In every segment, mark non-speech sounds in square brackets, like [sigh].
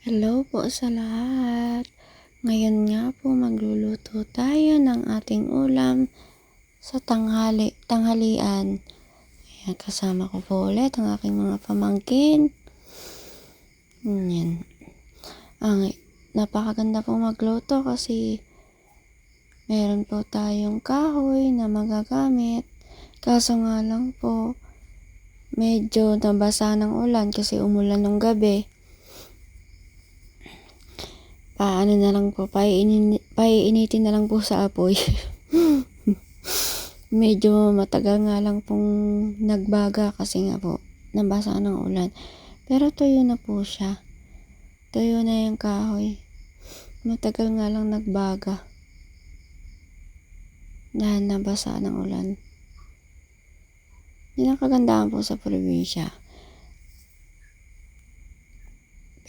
Hello po sa lahat. Ngayon nga po magluluto tayo ng ating ulam sa tanghali, tanghalian. Ayan, kasama ko po ulit ang aking mga pamangkin. Yan. Ang napakaganda po magluto kasi meron po tayong kahoy na magagamit. Kaso nga lang po, medyo nabasa ng ulan kasi umulan ng gabi paano na lang po, paiinin, paiinitin na lang po sa apoy. [laughs] Medyo matagal nga lang pong nagbaga kasi nga po, nabasa ng ulan. Pero tuyo na po siya. Tuyo na yung kahoy. Matagal nga lang nagbaga. Dahil nabasa ng ulan. Yun ang kagandahan po sa probinsya.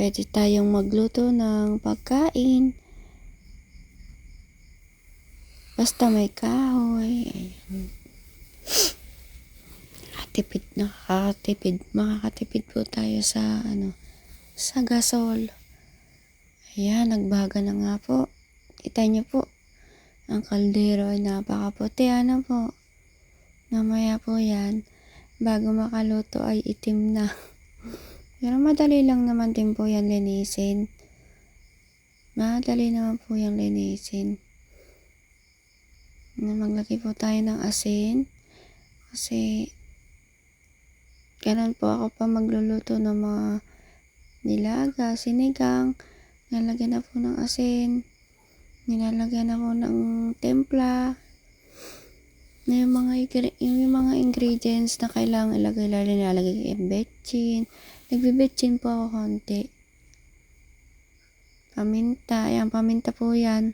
Pwede tayong magluto ng pagkain. Basta may kahoy. Ayan. Katipid, nakakatipid. Makakatipid po tayo sa, ano, sa gasol. Ayan, nagbaga na nga po. Kita niyo po. Ang kaldero ay napakaputi. Ano po? Namaya po yan. Bago makaluto ay itim na. [laughs] Pero madali lang naman din po yan linisin. Madali naman po yung linisin. Na maglagay po tayo ng asin. Kasi ganun po ako pa magluluto ng mga nilaga, sinigang. Nalagyan na po ng asin. Nilalagyan na po ng templa. Na yung mga, yung mga ingredients na kailangan ilagay, lalo nilalagay yung betchin, Nagbibitchin po ako konti. Paminta. Ayan, paminta po yan.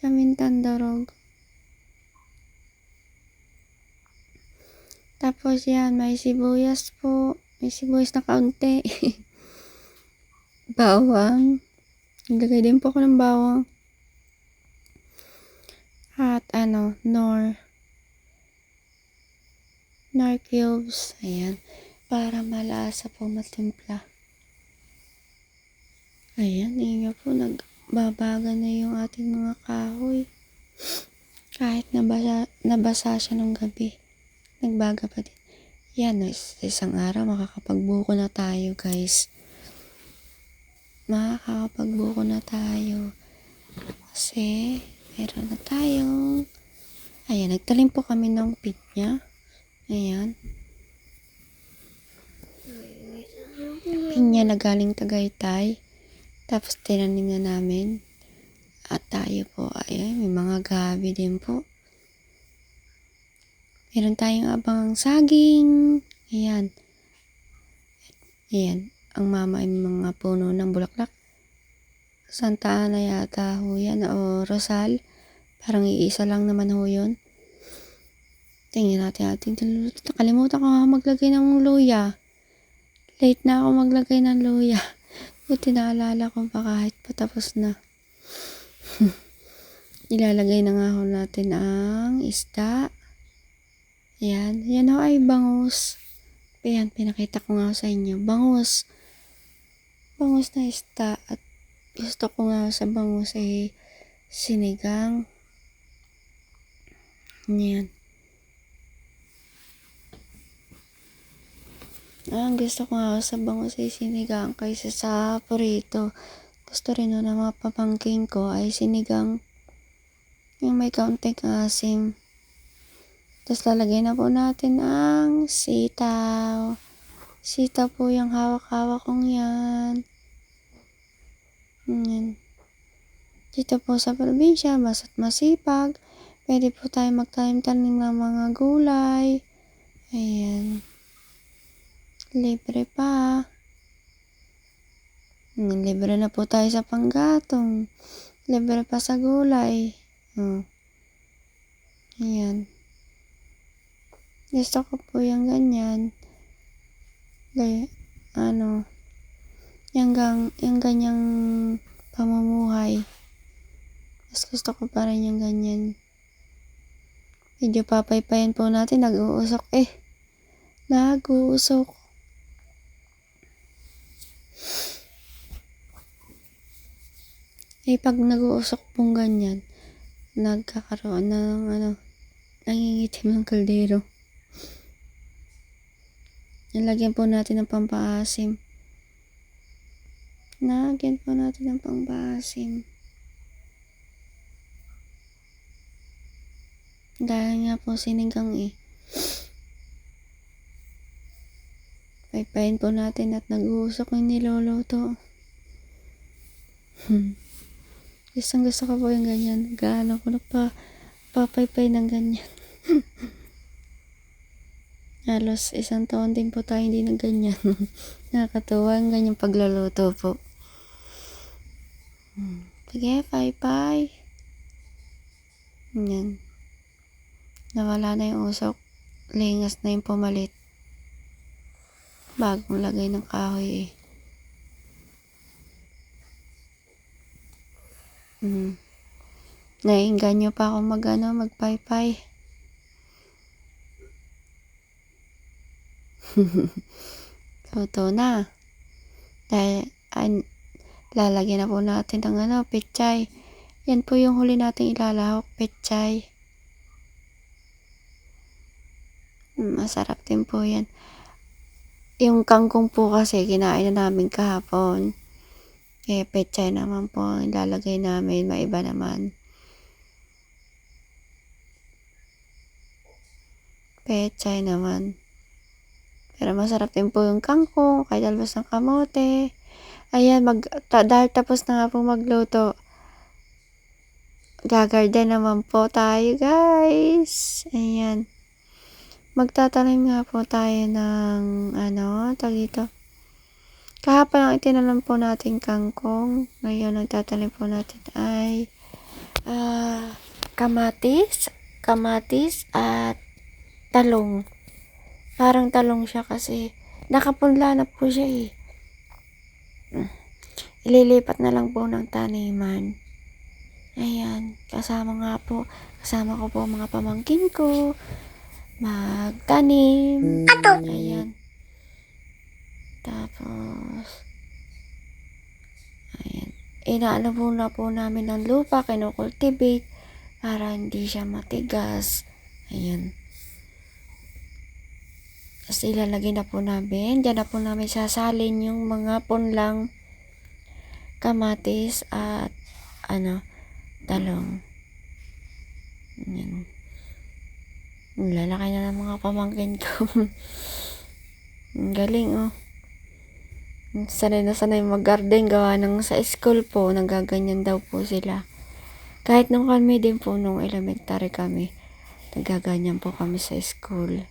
Pamintang darog. Tapos yan, may sibuyas po. May sibuyas na kaunti. [laughs] bawang. Naglagay din po ako ng bawang. At ano, nor. Nor cubes. Ayan para malasa po matimpla. Ayan, inga po, nagbabaga na yung ating mga kahoy. Kahit nabasa, nabasa siya nung gabi, nagbaga pa din. Yan, isang araw makakapagbuko na tayo, guys. Makakapagbuko na tayo. Kasi, meron na tayong, ayan, nagtalim po kami ng pinya. Ayan. Pinya na galing Tagaytay. Tapos tinanim na namin. At tayo po, ay may mga gabi din po. Meron tayong abang saging. Ayan. Ayan. Ang mama ay mga puno ng bulaklak. Santa Ana yata ho yan. O Rosal. Parang iisa lang naman ho yun. Tingnan natin ating niluluto. Nakalimutan ko maglagay ng luya. Late na ako maglagay ng luya. Buti naalala ko pa kahit patapos na. [laughs] Ilalagay na nga ho natin ang isda. Ayan. Yan ho ay bangus. Ayan, pinakita ko nga sa inyo. Bangus. Bangus na isda. At gusto ko nga sa bangus ay sinigang. Ayan. Ang gusto ko nga sa bangus ay sinigang kaysa sa purito. Gusto rin ng mga papangking ko ay sinigang yung may kaunting asim. Tapos lalagay na po natin ang sitaw. Sitaw po yung hawak-hawak kong yan. Yan. Dito po sa probinsya, basta't masipag, pwede po tayo magtanim-tanim ng mga gulay. Ayan. Libre pa. Libre na po tayo sa panggatong. Libre pa sa gulay. Oh. Ayan. Gusto ko po yung ganyan. Like, ano, yung, gang, yung ganyang pamumuhay. Mas gusto ko pa rin yung ganyan. Medyo papaypayan po natin. Nag-uusok eh. Nag-uusok. Eh, pag nag-uusok pong ganyan, nagkakaroon ng ano, nangingitim ng kaldero. Nalagyan po natin ng pampaasim. Nalagyan po natin ng pampaasim. Dahil nga po sinigang eh. Paypayin po natin at nag-uusok yung niloloto. Hmm. Gustong gusto ko po yung ganyan. Gaano ko na pa papaypay ng ganyan. [laughs] Halos isang taon din po tayo hindi na ganyan. [laughs] Nakakatuwa ang ganyang pagluluto po. Hmm. Sige, paypay. Yan. Nawala na yung usok. Lingas na yung pumalit. Bagong lagay ng kahoy eh. Hmm. Naiinganyo pa ako mag ano, magpaypay. [laughs] Toto na. Dahil, an, lalagyan na po natin ng ano, pechay. Yan po yung huli nating ilalahok, pechay. Mm, Masarap din po yan. Yung kangkong po kasi, kinain na namin kahapon. Eh, pechay naman po ang ilalagay namin, maiba naman. Pechay naman. Pero masarap din po yung kangkong, kahit albas ng kamote. Ayan, mag, ta, dahil tapos na nga po magluto. Gagarden naman po tayo, guys. Ayan. Magtatanim nga po tayo ng, ano, tag dito. Kahapon lang itinanim po natin kangkong. Ngayon, nagtatanim po natin ay ah, kamatis, kamatis at talong. Parang talong siya kasi nakapunla na po siya eh. Ililipat na lang po ng taniman. Ayan, kasama nga po, kasama ko po mga pamangkin ko, magtanim. Ayan. Tapos, ayan. Inaano muna po namin ng lupa, kinukultivate, para hindi siya matigas. Ayan. Tapos ilalagay na po namin. Diyan na po namin sasalin yung mga punlang kamatis at ano, talong. Yan. Lalaki na ng mga pamangkin ko. [laughs] Ang galing oh. Sanay na sanay mag-garden gawa ng sa school po, nagaganyan daw po sila. Kahit nung kami din po, nung elementary kami, nagaganyan po kami sa school.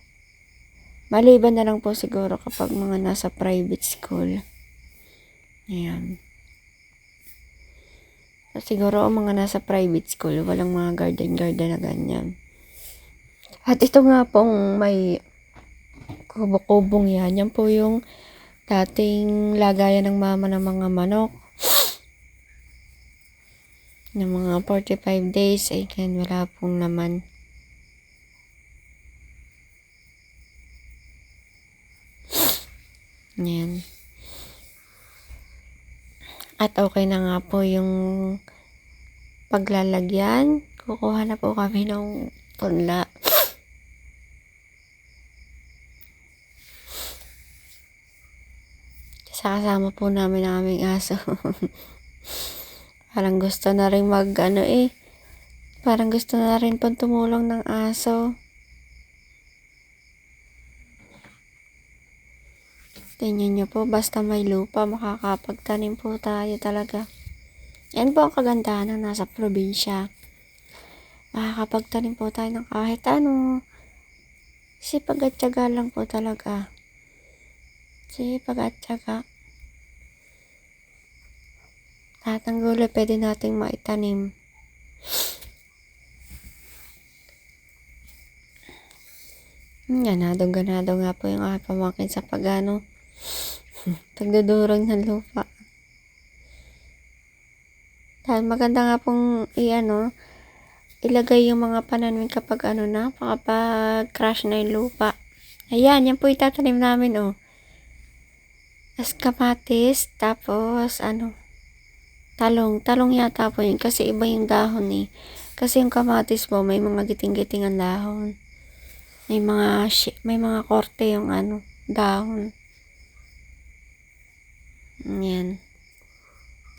Maliban na lang po siguro kapag mga nasa private school. Ayan. Siguro ang mga nasa private school, walang mga garden-garden na ganyan. At ito nga pong may kubo-kubong yan. Yan po yung dating lagayan ng mama ng mga manok. Ng mga 45 days, ay yan, wala pong naman. Yan. At okay na nga po yung paglalagyan. Kukuha na po kami ng punla. Sa kasama po namin ang aming aso. [laughs] Parang gusto na rin mag ano eh. Parang gusto na rin pang tumulong ng aso. Tingnan nyo po, basta may lupa, makakapagtanim po tayo talaga. Yan po ang kagandahan ng nasa probinsya. Makakapagtanim po tayo ng kahit ano. Sipag at lang po talaga. Sipag at. Lahat ng gulay pwede nating maitanim. Ganado, ganado nga po yung aking pamangkin sa pagano. [laughs] Pagdudurog ng lupa. Dahil maganda nga pong i-ano, ilagay yung mga pananim kapag ano na, kapag crash na yung lupa. Ayan, yan po itatanim namin, oh. As kamatis, tapos, ano, Talong. Talong yata po yun. Kasi iba yung dahon eh. Kasi yung kamatis po, may mga giting-giting ang dahon. May mga, may mga korte yung ano, dahon. Yan.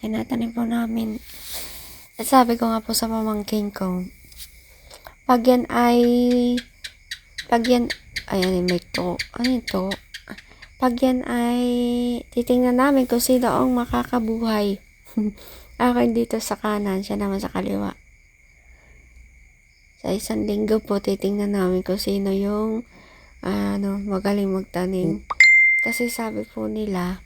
Tinatanim po namin. At sabi ko nga po sa pamangkin ko, pag yan ay, pag yan, ayan, may to, ano yun to? Pag yan ay, titingnan namin kung sino ang makakabuhay. [laughs] Akin dito sa kanan, siya naman sa kaliwa. Sa isang linggo po, titingnan namin kung sino yung, ano, magaling magtanim. Kasi sabi po nila,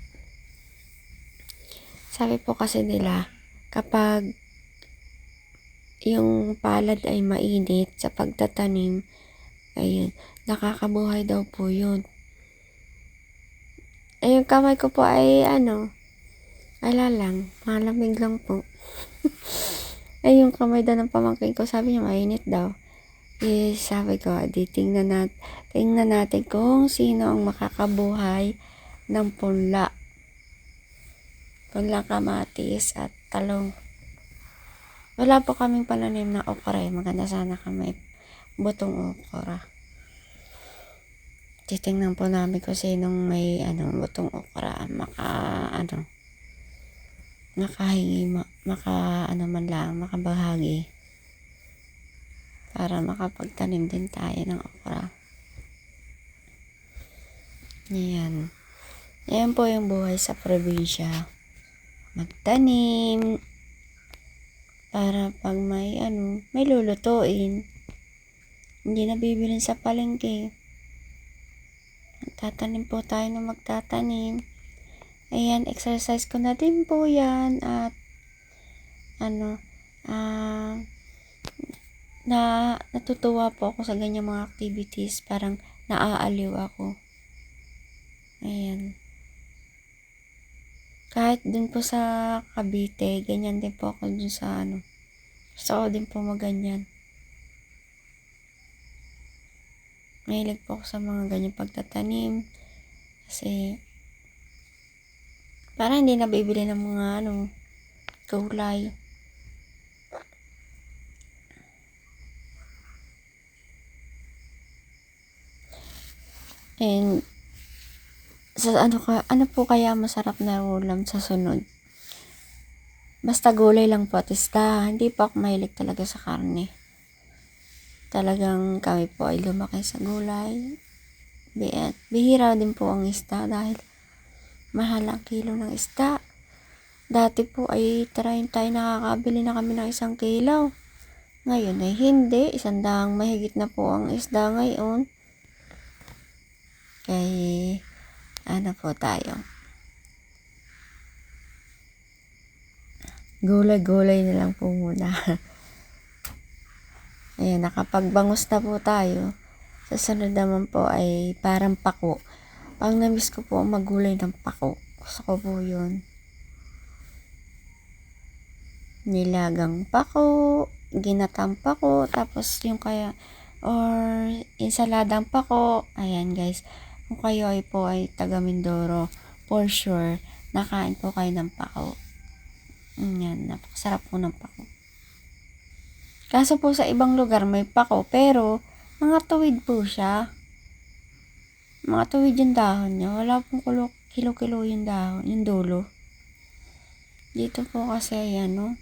sabi po kasi nila, kapag yung palad ay mainit sa pagtatanim, ayun, nakakabuhay daw po yun. Ay, yung kamay ko po ay, ano, ala lang, malamig lang po. [laughs] ay, yung kamay daw ng pamangkin ko, sabi niya, mainit daw. Eh, sabi ko, di tingnan, nat tingnan natin kung sino ang makakabuhay ng punla. Punla kamatis at talong. Wala po kaming pananim na okra eh. Maganda sana kami butong okra. Titingnan po namin kung sinong may ano, butong okra. Maka, ano, makahingi, ma, maka, ano man lang, makabahagi. Para makapagtanim din tayo ng okra. Yan. Yan po yung buhay sa probinsya. Magtanim. Para pag may ano, may lulutuin. Hindi na sa palengke. Tatanim po tayo ng magtatanim. Ayan, exercise ko na din po yan. At, ano, ah, na natutuwa po ako sa ganyan mga activities. Parang naaaliw ako. Ayan. Kahit dun po sa Cavite, ganyan din po ako dun sa ano. Gusto ko din po maganyan. Mahilig po ako sa mga ganyan pagtatanim. Kasi, para hindi na bibili ng mga ano, gulay. And, sa ano ka, ano po kaya masarap na ulam sa sunod? Basta gulay lang po at isda. Hindi po ako mahilig talaga sa karne. Talagang kami po ay lumaki sa gulay. Bihira din po ang isda dahil mahal ang kilo ng isda. Dati po ay tarayin tayo nakakabili na kami ng isang kilo. Ngayon ay hindi. Isang daang mahigit na po ang isda ngayon. Kay ano po tayo? Gulay-gulay na lang po muna. [laughs] Ayan, nakapagbangus na po tayo. Sa sunod naman po ay parang pako. Pang namiss ko po ang magulay ng pako. Gusto ko po yun. Nilagang pako, ginatang pako, tapos yung kaya, or insaladang pako. Ayan guys, kung kayo ay po ay taga Mindoro, for sure, nakain po kayo ng pako. Yan, napakasarap po ng pako. Kaso po sa ibang lugar may pako, pero mga tuwid po siya. Mga tuwid yung dahon niya. Wala pong kulo, kilo-kilo yung dahon, yung dulo. Dito po kasi, ano,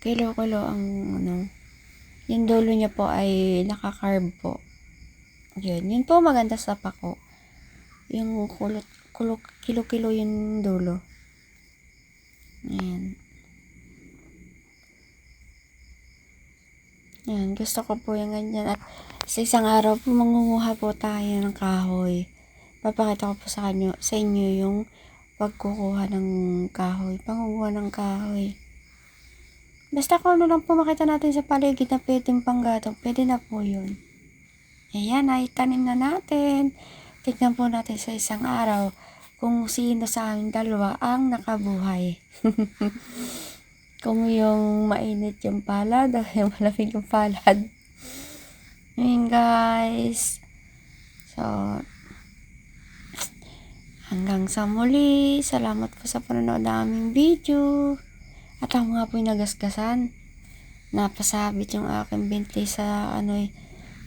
kilo-kilo ang, ano, yung dulo niya po ay nakakarb po. Yun. Yun po maganda sa pako. Yung kulot, kulo, kilo-kilo yung dulo. Ayan. Ayan, gusto ko po yung ganyan. At sa isang araw po, mangunguha po tayo ng kahoy. Papakita ko po sa, kanyo, sa inyo yung pagkukuha ng kahoy. Pangunguha ng kahoy. Basta kung ano lang po makita natin sa paligid na pwedeng panggatong, pwede na po yun. Ayan, ay tanim na natin. Tignan po natin sa isang araw kung sino sa aming dalawa ang nakabuhay. [laughs] kung yung mainit yung palad o yung [laughs] malamig yung palad. Ayun guys. So, Hanggang sa muli, salamat po sa panonood ng aming video. At ako nga po'y nagasgasan. Napasabit yung aking binti sa ano eh,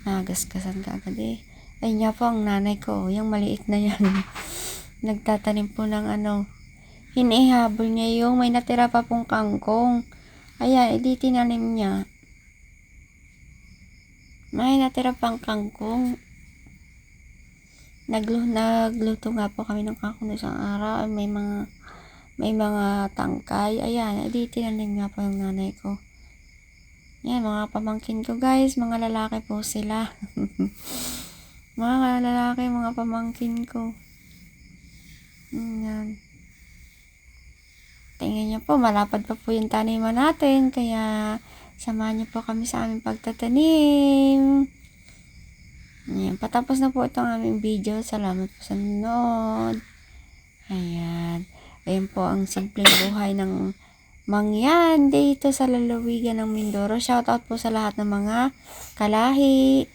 nagasgasan ka agad eh. Ay nga po ang nanay ko, yung maliit na yan. [laughs] Nagtatanim po ng ano, hinihabol niya yung may natira pa pong kangkong. Ayan, edi tinanim niya. May natira pang kangkong. Naglu nagluto nga po kami ng kangkong isang araw. May mga may mga tangkay. Ayan, edi tinanim nga po yung nanay ko. Yan, mga pamangkin ko guys. Mga lalaki po sila. [laughs] mga lalaki, mga pamangkin ko. Yan. Tingnan niyo po, malapad pa po yung taniman natin. Kaya, samahan niyo po kami sa aming pagtatanim. Ayan, patapos na po itong aming video. Salamat po sa nanonood. Ayan. Ayan po ang simpleng buhay ng mangyan dito sa lalawigan ng Mindoro. Shoutout po sa lahat ng mga kalahi,